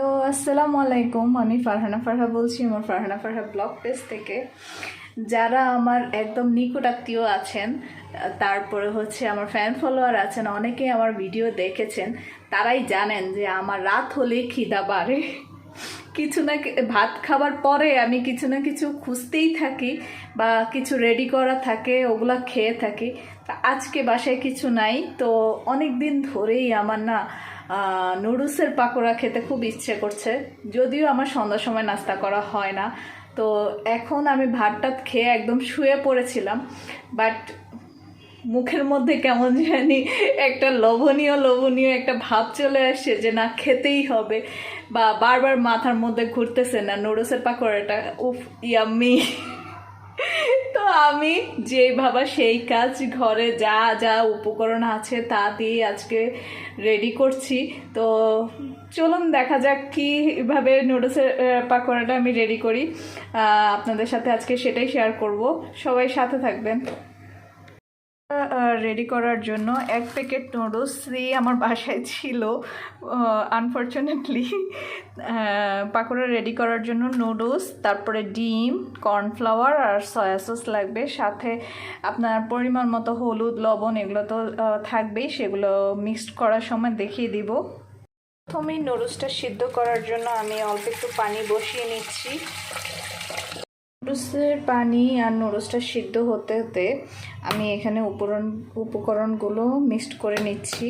তো আসসালামু আলাইকুম আমি ফারহানা ফারহা বলছি, আমার ফারহানা ফারহা ব্লগ পেজ থেকে। যারা আমার একদম নিকট আত্মীয় আছেন, তারপরে হচ্ছে আমার ফ্যান ফলোয়ার আছেন, অনেকেই আমার ভিডিও দেখেছেন, তারাই জানেন যে আমার রাত হলে খিদা বাড়ে। কিছু না ভাত খাবার পরে আমি কিছু না কিছু খুঁজতেই থাকি বা কিছু রেডি করা থাকে, ওগুলা খেয়ে থাকি। আজকে বাসায় কিছু নাই, তো অনেক দিন ধরেই আমার না নুডলসের পাকোড়া খেতে খুব ইচ্ছে করছে। যদিও আমার সন্ধ্যার সময় নাস্তা করা হয় না। তো এখন আমি ভাত টাত খেয়ে একদম শুয়ে পড়েছিলাম। বাট মুখের মধ্যে কেমন জানি একটা লোভনীয় লোভনীয় একটা ভাব চলে আসছে যে না, খেতেই হবে। বা বারবার মাথার মধ্যে ঘুরতেছে না, নুডলসের পাকোড়াটা, উফ, ইয়াম্মি। আমি যেই ভাবা সেই কাজ ঘরে যা যা উপকরণ আছে তা দিয়ে আজকে রেডি করছি। তো চলুন দেখা যাক কীভাবে নুডলসের পাকোড়াটা আমি রেডি করি। আপনাদের সাথে আজকে সেটাই শেয়ার করব। সবাই সাথে থাকবেন। রেডি করার জন্য এক প্যাকেট নুডলস দিয়ে আমার বাসায় ছিল। আনফর্চুনেটলি পাকোড়া রেডি করার জন্য নুডলস তারপরে ডিম কর্নফ্লাওয়ার আর সয়া সস লাগবে। সাথে আপনার পরিমাণ মতো হলুদ, লবণ এগুলো তো থাকবেই। সেগুলো মিক্সড করার সময় দেখিয়ে দিব। প্রথমেই নুডলসটা সিদ্ধ করার জন্য আমি অল্প একটু পানি বসিয়ে নিচ্ছি। নুডলসের পানি আর নুডলসটা সিদ্ধ হতে হতে আমি এখানে উপকরণ উপকরণগুলো মিক্সড করে নিচ্ছি।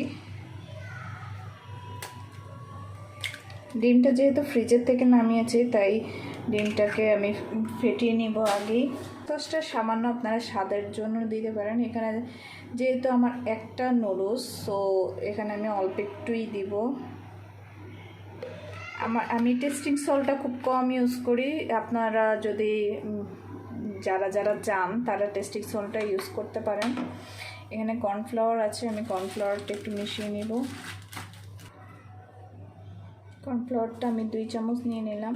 ডিমটা যেহেতু ফ্রিজের থেকে নামিয়েছি, তাই ডিমটাকে আমি ফেটিয়ে নিব আগেই। সসটা সামান্য আপনারা স্বাদের জন্য দিতে পারেন। এখানে যেহেতু আমার একটা নুডলস সো এখানে আমি অল্প একটুই দিব। আমার, আমি টেস্টিং সল্টটা খুব কম ইউজ করি। আপনারা যদি যারা যারা চান, তারা টেস্টিং সল্টটা ইউজ করতে পারেন। এখানে কর্নফ্লাওয়ার আছে, আমি কর্নফ্লাওয়ারটা একটু মিশিয়ে নিব। কর্নফ্লাওয়ারটা আমি দুই চামচ নিয়ে নিলাম।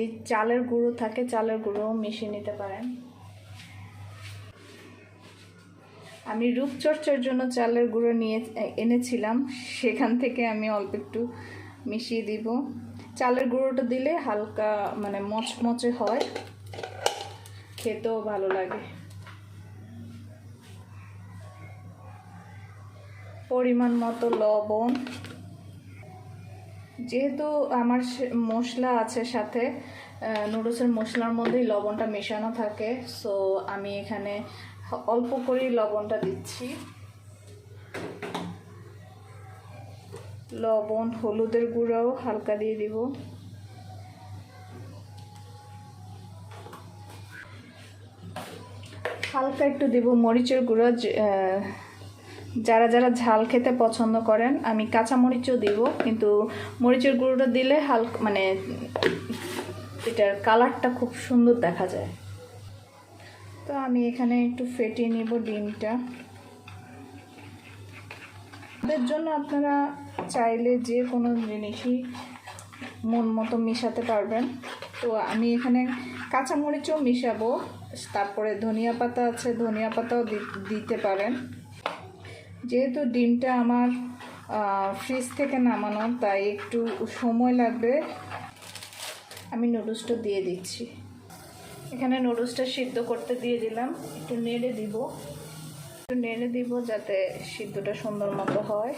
এই চালের গুঁড়ো থাকে, চালের গুঁড়োও মিশিয়ে নিতে পারেন। আমি রূপচর্চার জন্য চালের গুঁড়ো নিয়ে এনেছিলাম। সেখান থেকে আমি অল্প একটু মিশিয়ে দিব। চালের গুঁড়োটা দিলে হালকা মানে মচমচে হয়। খেতেও ভালো লাগে। পরিমাণ মতো লবণ। যেহেতু আমার মশলা আছে সাথে নুডলসের মশলার মধ্যেই লবণটা মেশানো থাকে সো আমি এখানে অল্প করেই লবণটা দিচ্ছি। লবণ, হলুদের গুঁড়াও হালকা দিয়ে দিব। হালকা একটু দিব মরিচের গুঁড়ো যারা যারা ঝাল খেতে পছন্দ করেন, আমি কাঁচা মরিচও দিব, কিন্তু মরিচের গুঁড়োটা দিলে হালকা মানে এটার কালারটা খুব সুন্দর দেখা যায়। তো আমি এখানে একটু ফেটিয়ে নিব ডিমটা। এর জন্য আপনারা চাইলে যে কোনো জিনিসই মন মতো মিশাতে পারবেন। তো আমি এখানে কাঁচামরিচও মিশাবো, তারপরে ধনিয়া পাতা আছে, ধনিয়া পাতাও দিতে পারেন। যেহেতু ডিমটা আমার ফ্রিজ থেকে নামানো, তাই একটু সময় লাগবে। আমি নুডলসটা দিয়ে দিচ্ছি। এখানে নুডলসটা সিদ্ধ করতে দিয়ে দিলাম। একটু নেড়ে দিব। একটু নেড়ে দিব যাতে সিদ্ধটা সুন্দর মতো হয়।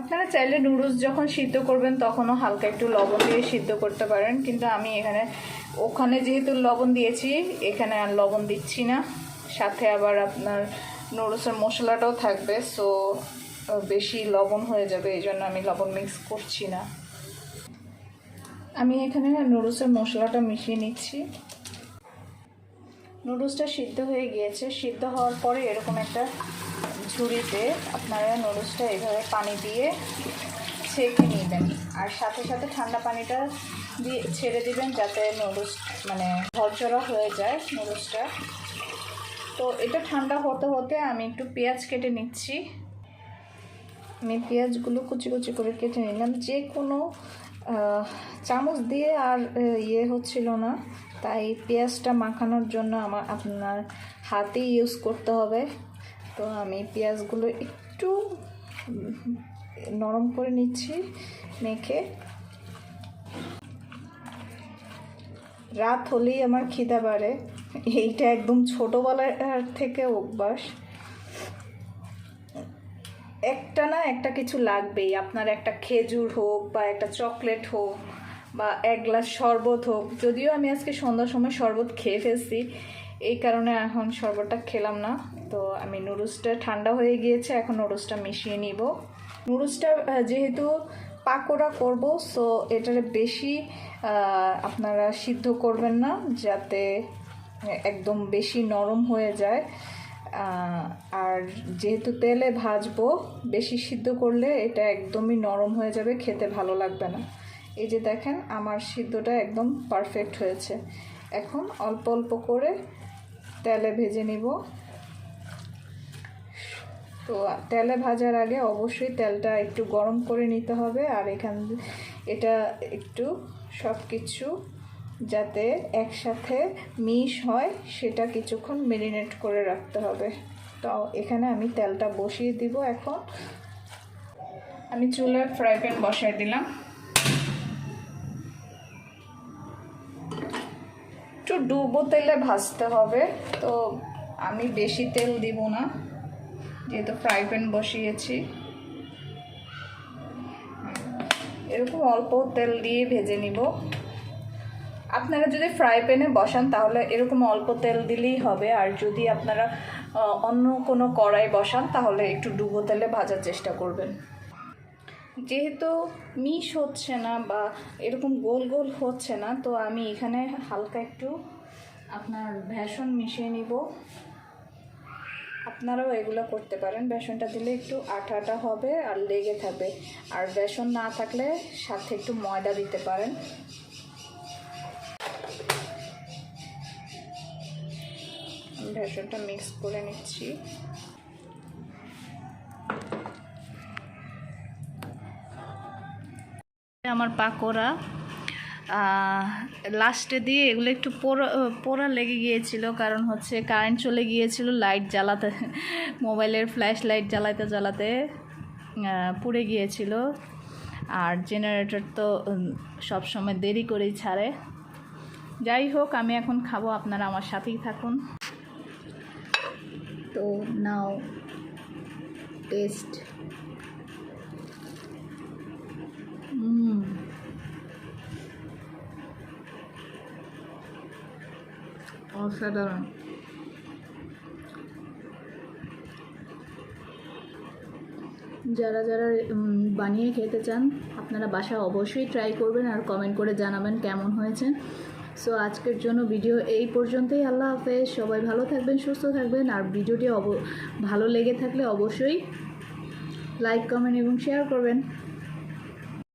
আপনারা চাইলে নুডলস যখন সিদ্ধ করবেন তখনও হালকা একটু লবণ দিয়ে সিদ্ধ করতে পারেন। কিন্তু আমি এখানে, ওখানে যেহেতু লবণ দিয়েছি, এখানে আর লবণ দিচ্ছি না। সাথে আবার আপনার নুডলসের মশলাটাও থাকবে সো বেশি লবণ হয়ে যাবে, এই জন্য আমি লবণ মিক্স করছি না। আমি এখানে নুডলসের মশলাটা মিশিয়ে নিচ্ছি। নুডলসটা সিদ্ধ হয়ে গিয়েছে। সিদ্ধ হওয়ার পরে এরকম একটা ঝুড়িতে আপনারা নুডলসটা এভাবে পানি দিয়ে ছেঁকে নেবেন। আর সাথে সাথে ঠান্ডা পানিটা দিয়ে ছেড়ে দিবেন যাতে নুডলস মানে ঝরঝরা হয়ে যায় নুডলসটা। তো এটা ঠান্ডা হতে হতে আমি একটু পেঁয়াজ কেটে নিচ্ছি। আমি পেঁয়াজগুলো কুচি কুচি করে কেটে নিলাম। যে কোনো চামচ দিয়ে আর ইয়ে হচ্ছিল না। তাই পেঁয়াজটা মাখানোর জন্য আমার, আপনার হাতেই ইউজ করতে হবে। তো আমি পেঁয়াজগুলো একটু নরম করে নিচ্ছি, মেখে। রাত হলেই আমার খিদা বাড়ে। এইটা একদম ছোটোবেলার থেকে অভ্যাস। একটা না একটা কিছু লাগবেই। আপনার একটা খেজুর হোক বা একটা চকলেট হোক বা এক গ্লাস শরবত হোক। যদিও আমি আজকে সন্ধ্যার সময় শরবত খেয়ে ফেলছি, এই কারণে এখন শরবতটা খেলাম না। তো আমি নুডলসটা ঠান্ডা হয়ে গিয়েছে, এখন নুডলসটা মিশিয়ে নিব। নুডলসটা যেহেতু পাকোড়া করব সো এটারে বেশি আপনারা সিদ্ধ করবেন না, যাতে একদম বেশি নরম হয়ে যায়। আর যেহেতু তেলে ভাজবো, বেশি সিদ্ধ করলে এটা একদমই নরম হয়ে যাবে, খেতে ভালো লাগবে না। এই যে দেখেন, আমার সিদ্ধটা একদম পারফেক্ট হয়েছে। এখন অল্প অল্প করে তেলে ভেজে নিব। তো তেলে ভাজার আগে অবশ্যই তেলটা একটু গরম করে নিতে হবে, আর এখান, এটা একটু সব কিছু যাতে একসাথে মিশ হয়, সেটা কিছুক্ষণ মেরিনেট করে রাখতে হবে। তো এখানে আমি তেলটা বসিয়ে দিব এখন। আমি চুলার ফ্রাই প্যান বসাই দিলাম। একটু ডুবো তেলে ভাজতে হবে, তো আমি বেশি তেল দিব না, যেহেতু ফ্রাই প্যান বসিয়েছি। এরকম অল্প তেল দিয়ে ভেজে নিব। আপনারা যদি ফ্রাই প্যানে বসান, তাহলে এরকম অল্প তেল দিলেই হবে। আর যদি আপনারা অন্য কোনো কড়াই বসান, তাহলে একটু ডুবো তেলে ভাজার চেষ্টা করবেন। যেহেতু মিশ হচ্ছে না বা এরকম গোল গোল হচ্ছে না, তো আমি এখানে হালকা একটু আপনার ভেষণ মিশিয়ে নিব। আপনারাও এগুলো করতে পারেন। বেসনটা দিলে একটু আঠা আঠা হবে আর লেগে থাকবে। আর বেসন না থাকলে সাথে একটু ময়দা দিতে পারেন। বেসনটা মিক্স করে নিচ্ছি। আমার পাকোড়া লাস্টে দিয়ে এগুলো একটু পোড়া পোড়া লেগে গিয়েছিল, কারণ হচ্ছে কারেন্ট চলে গিয়েছিল লাইট জ্বালাতে, মোবাইলের ফ্ল্যাশ লাইট জ্বালাতে জ্বালাতে পুড়ে গিয়েছিল। আর জেনারেটর তো সব সময় দেরি করেই ছাড়ে। যাই হোক, আমি এখন খাব, আপনারা আমার সাথেই থাকুন। তো নাও, টেস্ট। অসাধারণ। যারা যারা বানিয়ে খেতে চান, আপনারা বাসায় অবশ্যই ট্রাই করবেন আর কমেন্ট করে জানাবেন কেমন হয়েছে। সো আজকের জন্য ভিডিও এই পর্যন্তই। আল্লাহ হাফেজ। সবাই ভালো থাকবেন, সুস্থ থাকবেন। আর ভিডিওটি অব ভালো লেগে থাকলে অবশ্যই লাইক কমেন্ট এবং শেয়ার করবেন।